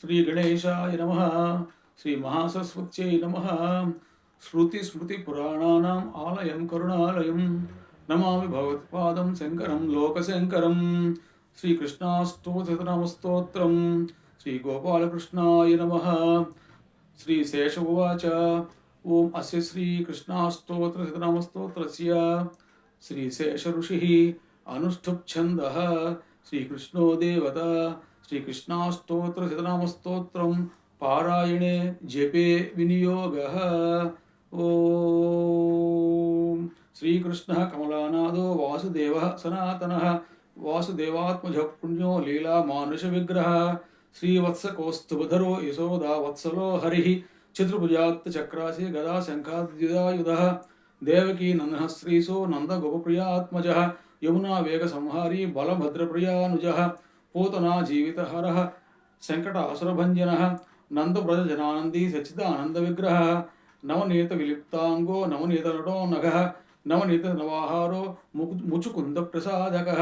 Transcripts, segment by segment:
శ్రీ గణేశాయ నమ శ్రీ మహాసరస్వత్యై నమ. శృతి స్మృతి పురాణానాం ఆలయం కరుణాలయం. నమామి భగవత్పాదం శంకరం లోకశంకరం. శ్రీకృష్ణాష్టోశతనామస్తోత్రం శ్రీ గోపాలకృష్ణాయ నమ. శ్రీ శేష ఉవాచ. ఓం అస్య శ్రీకృష్ణాష్టోత్రశతనామస్తోత్రస్య శ్రీశేష ఋషిः అనుష్ఠుప్ఛन्दः శ్రీకృష్ణో దేవత. శ్రీకృష్ణాష్టోత్రశతనామస్తోత్రం పారాయణే జపే వినియోగः ఓం శ్రీకృష్ణः కమలానాదో వాసుదేవः సనాతనः వాసుదేవాత్మజ పుణ్యో లీలా మానుష విగ్రహ శ్రీవత్సకోస్తుభధరో యశోదా వత్సలో హరి చతుర్భుజాత్ చక్రాసి గదా శంఖాద్యుదాయుధ దేవకీ నందన पूतना जीवितहरः सङ्कटासुरभञ्जनः नन्दव्रजजनानन्दी सच्चिदानन्दविग्रहः नवनीतविलिप्ताङ्गो नवनीतनटो नघः नवनीतनवाहारो मुकु मुचुकुन्दप्रसादकः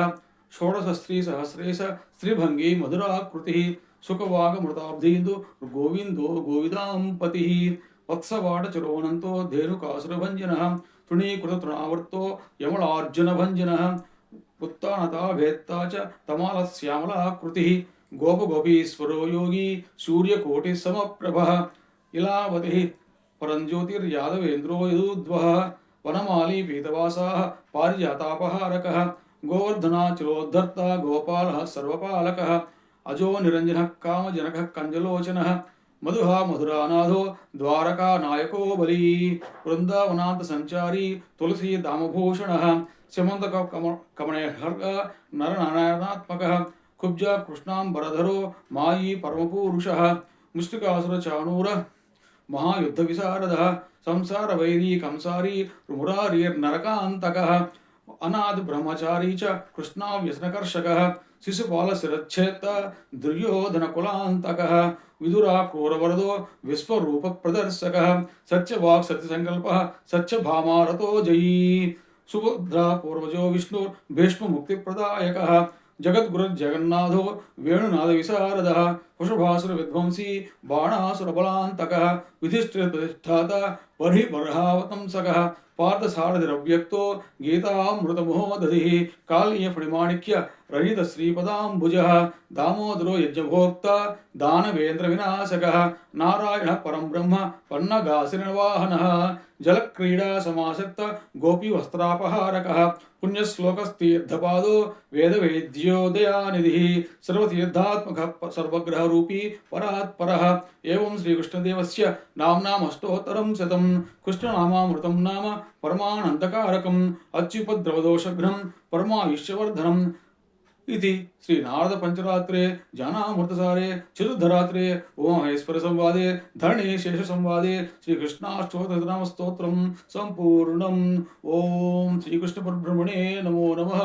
षोडशस्त्रीसहस्रेश श्रीभङ्गी मधुराकृतिः सुखवागमृताब्धीन्दु गोविन्दो गोविदां पतिः वत्सवाटचुरोणन्तो धेनुकासुरभञ्जनः तृणीकृततृणावर्तो यमलार्जुनभञ्जनः उत्तानता भेत्ता च तमालश्यामलाकृतिः गोपगोपीश्वरो योगी सूर्यकोटिसमप्रभः। इलावति परञ्ज्योतिर्यादवेन्द्रो यदुद्वः। वनमाली पीतवासाः पारिजातापहारकः। गोवर्धनाचलोद्धर्ता गोपालः सर्वपालकः। अजो निरञ्जनः कामजनकः कञ्जलोचनः। मधुहा मधुरानाथो द्वारका नायको बली, वृन्दावनान्त संचारी तुलसी दामभूषणः सिमंद कमणे हर नर नारायणात्मक कुब्ज कृष्णाबरधरो मयी परम पुरुष मुस्टिकासुर चाणूर महायुद्ध विशारद संसार वैरी कंसारी रुमुरारीर्नरकान्तकः अनाद ब्रह्मचारी च कृष्णाव्यसनकर्षकः शिशुपालशिरच्छेत्त दुर्योधनकुलान्तकः विदुरा क्रूरवरदो सत्य संकल्प सत्यसङ्कल्पः सत्यभामारतो जयी। सुभद्रा पूर्वजो जगद्गुजगन्नाथो वेणुनाद विशारद वृषभासुर विध्वंसी बाणासुर बलांतक विधिष्ठिर प्रतिष्ठाता बर्हिबर्हावतंसकः काल्य परिमाणिक्य रहित रहितश्रीपदाम्बुजः, दामोदरो यज्ञभोक्ता, दानवेन्द्रविनाशकः, नारायण परम ब्रह्म पन्नगासिनवाहनः जलक्रीडासमासक्त गोपीवस्त्रापहारकः, पुण्यश्लोकस्तीर्थपादो, वेदवेद्योदयानिधिः, सर्वतीर्थात्मक सर्वग्रह रूपी परात्परः एवं श्रीकृष्णदेवस्य नाम्नामष्टोत्तरं शतं कृष्णनामामृतं नाम परमानन्दकारकम्। अच्युपद्रवदोषघ्नं परमायुष्यवर्धनम् इति श्रीनारदपञ्चरात्रे जानामृतसारे चतुर्धरात्रे उमामहेश्वरसंवादे धरणीशेषसंवादे श्रीकृष्णाष्टोतनामस्तोत्रं सम्पूर्णम्। ॐ श्रीकृष्णपरब्रह्मणे नमो नमः।